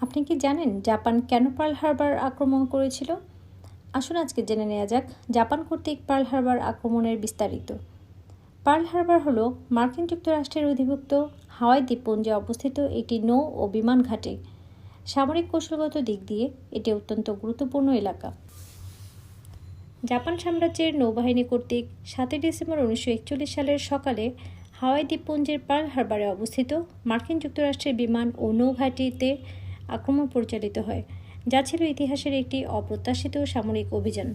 আপনি কি জানেন জাপান কেন পার্ল হারবার আক্রমণ করেছিল? আসুন আজকে জেনে নেওয়া যাক জাপান কর্তৃক পার্ল হারবার আক্রমণের বিস্তারিত। পার্ল হারবার হল মার্কিন যুক্তরাষ্ট্রের অধিভুক্ত হাওয়াই দ্বীপপুঞ্জে অবস্থিত একটি নৌ ও বিমান ঘাটে। সামরিক কৌশলগত দিক দিয়ে এটি অত্যন্ত গুরুত্বপূর্ণ এলাকা। জাপান সাম্রাজ্যের নৌবাহিনী কর্তৃক সাতই ডিসেম্বর উনিশশো একচল্লিশ সালের সকালে হাওয়াই দ্বীপপুঞ্জের পার্ল হারবারে অবস্থিত মার্কিন যুক্তরাষ্ট্রের বিমান ও নৌঘাটিতে আক্রমণ পরিচালিত হয়, যা ছিল ইতিহাসের একটি অপ্রত্যাশিত সামরিক অভিযান।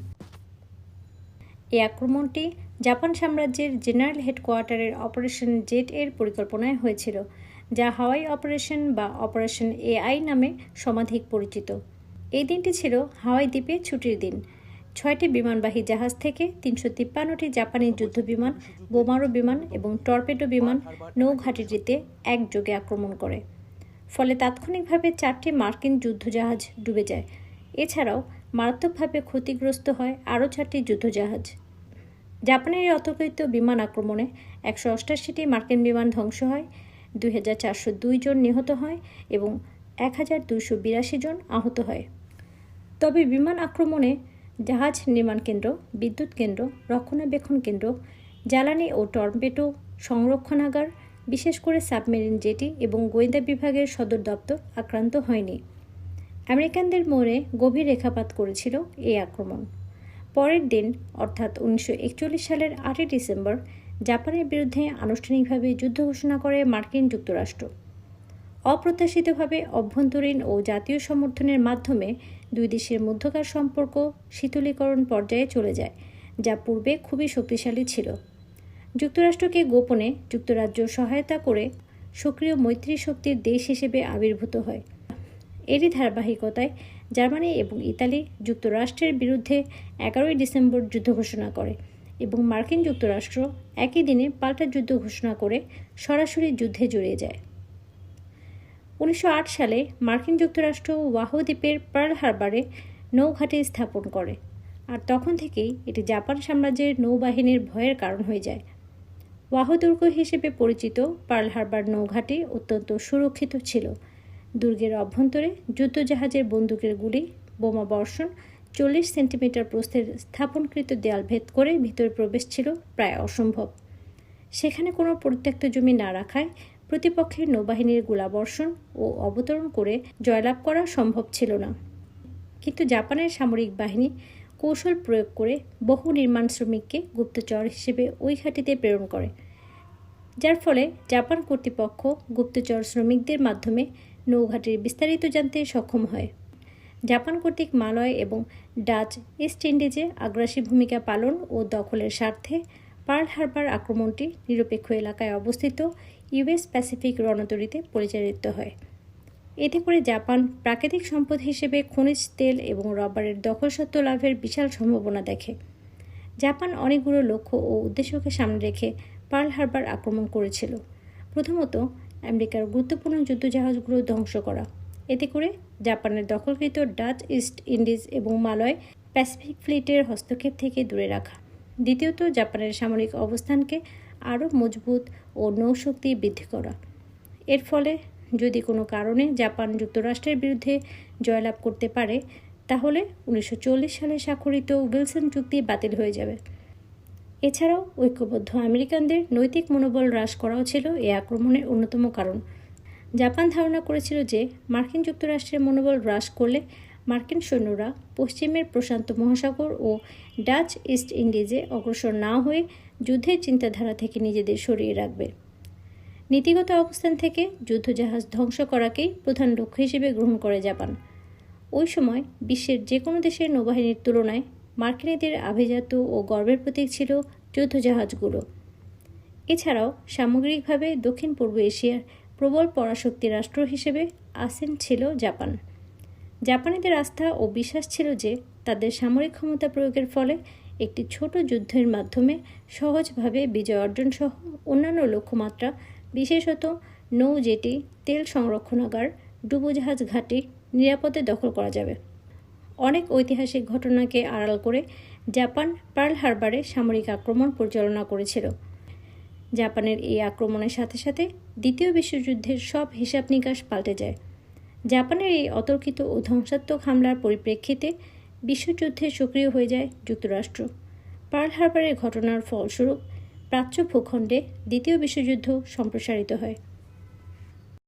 এই আক্রমণটি জাপান সাম্রাজ্যের জেনারেল হেডকোয়ার্টারের অপারেশন জেট এর পরিকল্পনায় হয়েছিল, যা হাওয়াই অপারেশন বা অপারেশন এআই নামে সমাধিক পরিচিত। এই দিনটি ছিল হাওয়াই দ্বীপে ছুটির দিন। ছয়টি বিমানবাহী জাহাজ থেকে তিনশো তিপ্পান্নটি জাপানি যুদ্ধ বিমান, বোমারু বিমান এবং টর্পেডো বিমান নৌঘাটিটিতে একযোগে আক্রমণ করে। ফলে তাৎক্ষণিকভাবে চারটি মার্কিন যুদ্ধজাহাজ ডুবে যায়। এছাড়াও মারাত্মকভাবে ক্ষতিগ্রস্ত হয় আরও চারটি যুদ্ধজাহাজ। জাপানের অতর্কিত বিমান আক্রমণে একশো অষ্টাশিটি মার্কিন বিমান ধ্বংস হয়, দুই হাজার চারশো দুই জন নিহত হয় এবং এক হাজার দুশো বিরাশি জন আহত হয়। তবে বিমান আক্রমণে জাহাজ নির্মাণ কেন্দ্র, বিদ্যুৎ কেন্দ্র, রক্ষণাবেক্ষণ কেন্দ্র, জ্বালানি ও টর্পেটো সংরক্ষণাগার বিশেষ করে সাবমেরিন জেটি এবং গোয়েন্দা বিভাগের সদর দপ্তর আক্রান্ত হয়নি। আমেরিকানদের মনে গভীর রেখাপাত করেছিল এই আক্রমণ। পরের দিন, অর্থাৎ উনিশশো একচল্লিশ সালের আটই ডিসেম্বর, জাপানের বিরুদ্ধে আনুষ্ঠানিকভাবে যুদ্ধ ঘোষণা করে মার্কিন যুক্তরাষ্ট্র। অপ্রত্যাশিতভাবে অভ্যন্তরীণ ও জাতীয় সমর্থনের মাধ্যমে দুই দেশের মধ্যকার সম্পর্ক শীতলীকরণ পর্যায়ে চলে যায়, যা পূর্বে খুবই শক্তিশালী ছিল। যুক্তরাষ্ট্রকে গোপনে যুক্তরাজ্য সহায়তা করে সক্রিয় মৈত্রী শক্তির দেশ হিসেবে আবির্ভূত হয়। এরই ধারাবাহিকতায় জার্মানি এবং ইতালি যুক্তরাষ্ট্রের বিরুদ্ধে এগারোই ডিসেম্বর যুদ্ধ ঘোষণা করে এবং মার্কিন যুক্তরাষ্ট্র একই দিনে পাল্টা যুদ্ধ ঘোষণা করে সরাসরি যুদ্ধে জড়িয়ে যায়। উনিশশো আট সালে মার্কিন যুক্তরাষ্ট্র ওয়াহো দ্বীপের পার্ল হারবারে নৌঘাটি স্থাপন করে। আর তখন থেকেই এটি জাপান সাম্রাজ্যের নৌবাহিনীর ভয়ের কারণ হয়ে যায়। ওয়াহদুর্গ হিসেবে পরিচিত পার্ল হারবার নৌঘাটি অত্যন্ত সুরক্ষিত ছিল। দুর্গের অভ্যন্তরে যুদ্ধজাহাজের বন্দুকের গুলি, বোমা বর্ষণ, চল্লিশ সেন্টিমিটার প্রস্থের স্থাপনকৃত দেয়াল ভেদ করে ভিতরে প্রবেশ ছিল প্রায় অসম্ভব। সেখানে কোনো পরিত্যক্ত জমি না রাখায় প্রতিপক্ষের নৌবাহিনীর গোলাবর্ষণ ও অবতরণ করে জয়লাভ করা সম্ভব ছিল না। কিন্তু জাপানের সামরিক বাহিনী কৌশল প্রয়োগ করে বহু নির্মাণ শ্রমিককে গুপ্তচর হিসেবে ওই ঘাটিতে প্রেরণ করে, যার ফলে জাপান কর্তৃপক্ষ গুপ্তচর শ্রমিকদের মাধ্যমে নৌঘাটির বিস্তারিত জানতে সক্ষম হয়। জাপান কর্তৃক মালয় এবং ডাচ ইস্ট ইন্ডিজে আগ্রাসী ভূমিকা পালন ও দখলের স্বার্থে পার্ল হারবার আক্রমণটি নিরপেক্ষ এলাকায় অবস্থিত ইউএস প্যাসিফিক রণতরীতে পরিচালিত হয়। এতে করে জাপান প্রাকৃতিক সম্পদ হিসেবে খনিজ তেল এবং রবারের দখলসত্ত্ব লাভের বিশাল সম্ভাবনা দেখে। জাপান অনেকগুলো লক্ষ্য ও উদ্দেশ্যকে সামনে রেখে পার্ল হারবার আক্রমণ করেছিল। প্রথমত, আমেরিকার গুরুত্বপূর্ণ যুদ্ধজাহাজগুলো ধ্বংস করা। এতে করে জাপানের দখলকৃত ডাচ ইস্ট ইন্ডিজ এবং মালয় প্যাসিফিক ফ্লিটের হস্তক্ষেপ থেকে দূরে রাখা। দ্বিতীয়ত, জাপানের সামরিক অবস্থানকে আরও মজবুত ও নৌশক্তি বৃদ্ধি করা। এর ফলে যদি কোনো কারণে জাপান যুক্তরাষ্ট্রের বিরুদ্ধে জয়লাভ করতে পারে, তাহলে উনিশশো চল্লিশ সালে স্বাক্ষরিত উইলসন চুক্তি বাতিল হয়ে যাবে। এছাড়াও ঐক্যবদ্ধ আমেরিকানদের নৈতিক মনোবল হ্রাস করাও ছিল এই আক্রমণের অন্যতম কারণ। জাপান ধারণা করেছিল যে মার্কিন যুক্তরাষ্ট্রের মনোবল হ্রাস করলে মার্কিন সৈন্যরা পশ্চিমের প্রশান্ত মহাসাগর ও ডাচ ইস্ট ইন্ডিজে অগ্রসর না হয়ে যুদ্ধের চিন্তাধারা থেকে নিজেদের সরিয়ে রাখবে। নীতিগত অবস্থান থেকে যুদ্ধজাহাজ ধ্বংস করাকেই প্রধান লক্ষ্য হিসেবে গ্রহণ করে জাপান। ওই সময় বিশ্বের যে কোনো দেশের নৌবাহিনীর তুলনায় মার্কিনীদের আভিজাত ও গর্বের প্রতীক ছিল যুদ্ধজাহাজগুলো। এছাড়াও সামগ্রিকভাবে দক্ষিণ পূর্ব এশিয়ার প্রবল পরাশক্তি রাষ্ট্র হিসেবে আসেন ছিল জাপান। জাপানিদের আস্থা ও বিশ্বাস ছিল যে তাদের সামরিক ক্ষমতা প্রয়োগের ফলে একটি ছোট যুদ্ধের মাধ্যমে সহজভাবে বিজয় অর্জন সহ অন্যান্য লক্ষ্যমাত্রা বিশেষত নৌ জেটি তেল সংরক্ষণাগার, ডুবোজাহাজ ঘাঁটি নিরাপদে দখল করা যাবে। অনেক ঐতিহাসিক ঘটনাকে আড়াল করে জাপান পার্ল হারবারে সামরিক আক্রমণ পরিচালনা করেছিল। জাপানের এই আক্রমণের সাথে সাথে দ্বিতীয় বিশ্বযুদ্ধের সব হিসাব নিকাশ পাল্টে যায়। জাপানের এই অতর্কিত ও ধ্বংসাত্মক হামলার পরিপ্রেক্ষিতে বিশ্বযুদ্ধে সক্রিয় হয়ে যায় যুক্তরাষ্ট্র। পার্ল হারবারের ঘটনার ফলস্বরূপ প্রাচ্য ভূখণ্ডে দ্বিতীয় বিশ্বযুদ্ধ সম্প্রসারিত হয়।